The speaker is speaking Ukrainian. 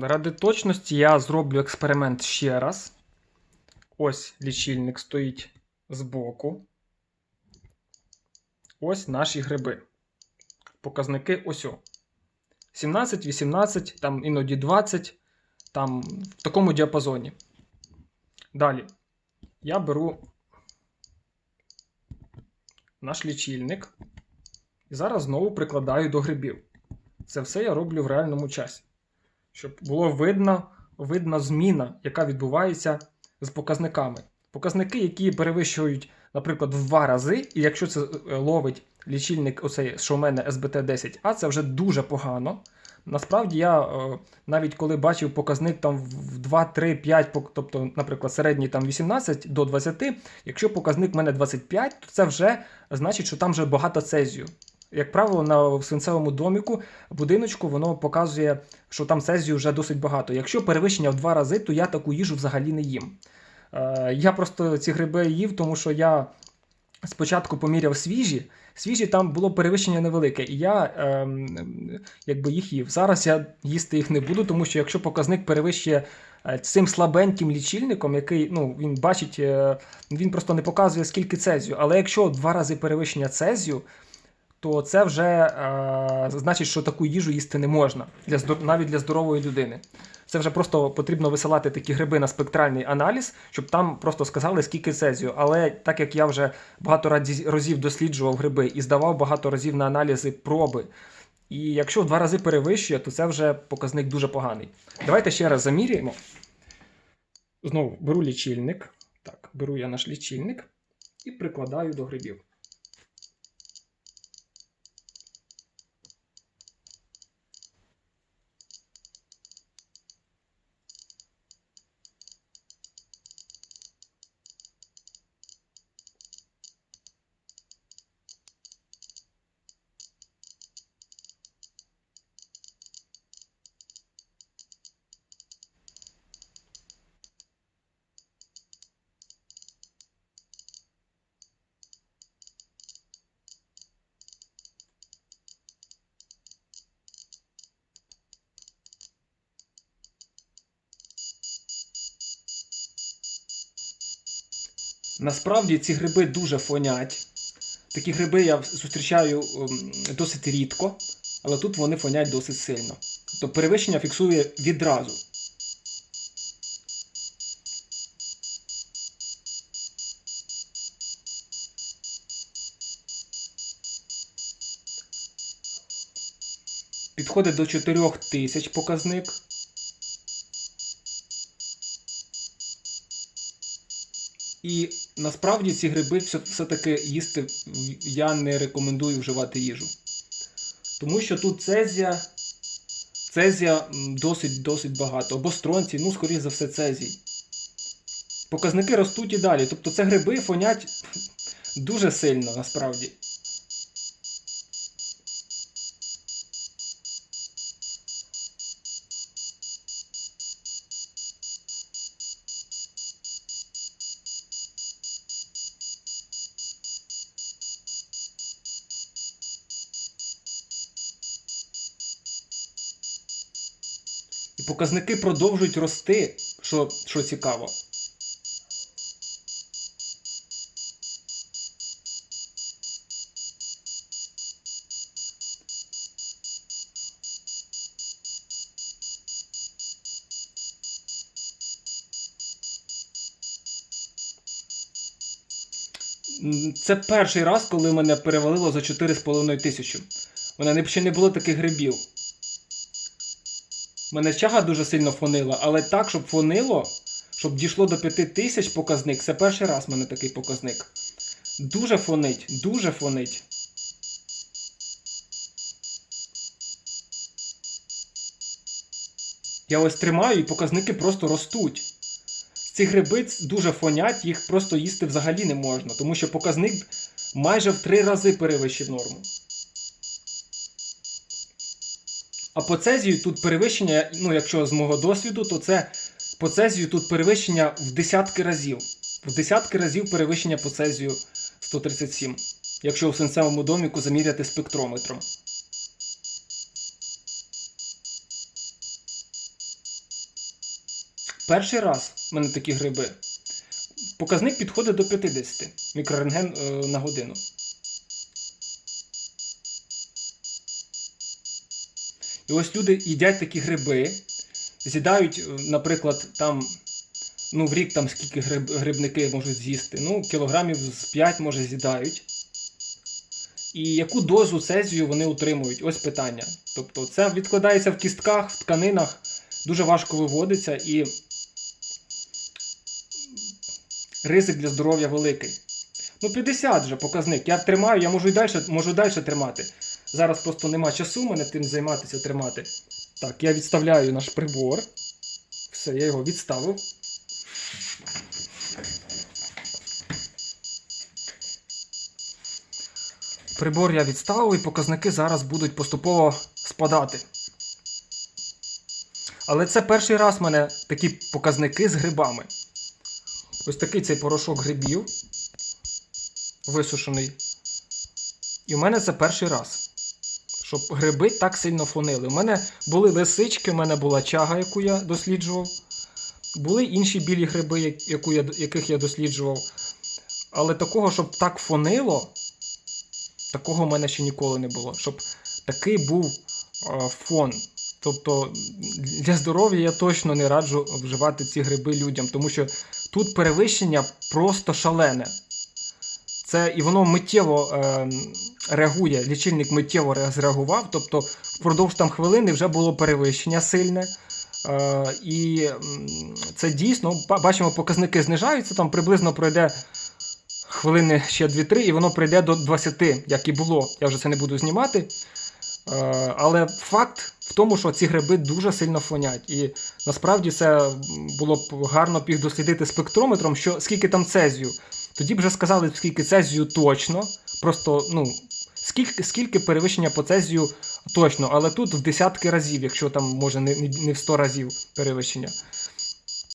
Ради точності я зроблю експеримент ще раз. Ось лічильник стоїть збоку. Ось наші гриби. Показники ось. о. 17, 18, там іноді 20, там в такому діапазоні. Далі. Я беру наш лічильник і зараз знову прикладаю до грибів. Це все я роблю в реальному часі. Щоб було видно, видна зміна, яка відбувається з показниками. Показники, які перевищують, наприклад, в два рази, і якщо це е, ловить лічильник, оцей, що в мене SBT10, а це вже дуже погано. Насправді я е, навіть коли бачив показник там в 2, 3, 5, тобто, наприклад, середній там 18 до 20, якщо показник в мене 25, то це вже значить, що там вже багато цезію. Як правило, на свинцевому доміку будиночку воно показує, що там цезію вже досить багато. Якщо перевищення в два рази, то я таку їжу взагалі не їм. Е, я просто ці гриби їв, тому що я спочатку поміряв свіжі. Свіжі там було перевищення невелике, і я ем, якби їх їв. Зараз я їсти їх не буду, тому що якщо показник перевищує е, цим слабеньким лічильником, який ну, він бачить, е, він просто не показує скільки цезію. Але якщо два рази перевищення цезію, то це вже е, значить, що таку їжу їсти не можна для навіть для здорової людини. Це вже просто потрібно висилати такі гриби на спектральний аналіз, щоб там просто сказали, скільки цезію. Але так як я вже багато разів досліджував гриби і здавав багато разів на аналізи проби. І якщо в два рази перевищує, то це вже показник дуже поганий. Давайте ще раз заміряємо. Знову беру лічильник. Так, беру я наш лічильник і прикладаю до грибів. Насправді ці гриби дуже фонять. Такі гриби я зустрічаю ем, досить рідко, але тут вони фонять досить сильно. Тобто перевищення фіксує відразу. Підходить до 4000 показник. І насправді ці гриби все- все-таки їсти я не рекомендую вживати їжу. Тому що тут цезія, цезія досить досить багато. Або стронці, ну, скоріш за все, цезій. Показники ростуть і далі. Тобто це гриби фонять дуже сильно насправді. Показники продовжують рости, що, що цікаво. Це перший раз, коли мене перевалило за 4,5 тисячі. У мене ще не було таких грибів. Мене чага дуже сильно фонила, але так, щоб фонило, щоб дійшло до 5 тисяч показник, це перший раз в мене такий показник. Дуже фонить, дуже фонить. Я ось тримаю і показники просто ростуть. Ці гриби дуже фонять, їх просто їсти взагалі не можна, тому що показник майже в три рази перевищив норму. А по цезію тут перевищення, ну якщо з мого досвіду, то це по цезію тут перевищення в десятки разів. В десятки разів перевищення по цезію 137, якщо у синцевому доміку заміряти спектрометром. Перший раз в мене такі гриби. Показник підходить до 50 мікрорентген е, на годину. І ось люди їдять такі гриби, з'їдають, е, наприклад, там, ну, в рік там скільки гриб, грибники можуть з'їсти. Ну, кілограмів з 5 може з'їдають. І яку дозу цезію вони утримують? Ось питання. Тобто це відкладається в кістках, в тканинах, дуже важко виводиться і ризик для здоров'я великий. Ну, 50 вже показник. Я тримаю, я можу і далі, можу далі тримати. Зараз просто нема часу мене тим займатися тримати. Так, я відставляю наш прибор. Все, я його відставив. Прибор я відставив і показники зараз будуть поступово спадати. Але це перший раз в мене такі показники з грибами. Ось такий цей порошок грибів висушений. І в мене це перший раз. Щоб гриби так сильно фонили. У мене були лисички, у мене була чага, яку я досліджував. Були інші білі гриби, яку я, яких я досліджував. Але такого, щоб так фонило, такого в мене ще ніколи не було. Щоб такий був е, фон. Тобто для здоров'я я точно не раджу вживати ці гриби людям, тому що тут перевищення просто шалене. Це і воно миттєво е, реагує, лічильник миттєво зреагував, тобто впродовж там хвилини вже було перевищення сильне. Е, і це дійсно, бачимо, показники знижаються, там приблизно пройде хвилини ще 2-3, і воно прийде до 20, як і було. Я вже це не буду знімати. Е, Але факт в тому, що ці гриби дуже сильно фонять. І насправді це було б гарно їх дослідити спектрометром, що скільки там цезію. Тоді б вже сказали, скільки цезію точно. Просто, ну, скільки, скільки перевищення по цезію точно, але тут в десятки разів, якщо там може не, не в 100 разів перевищення.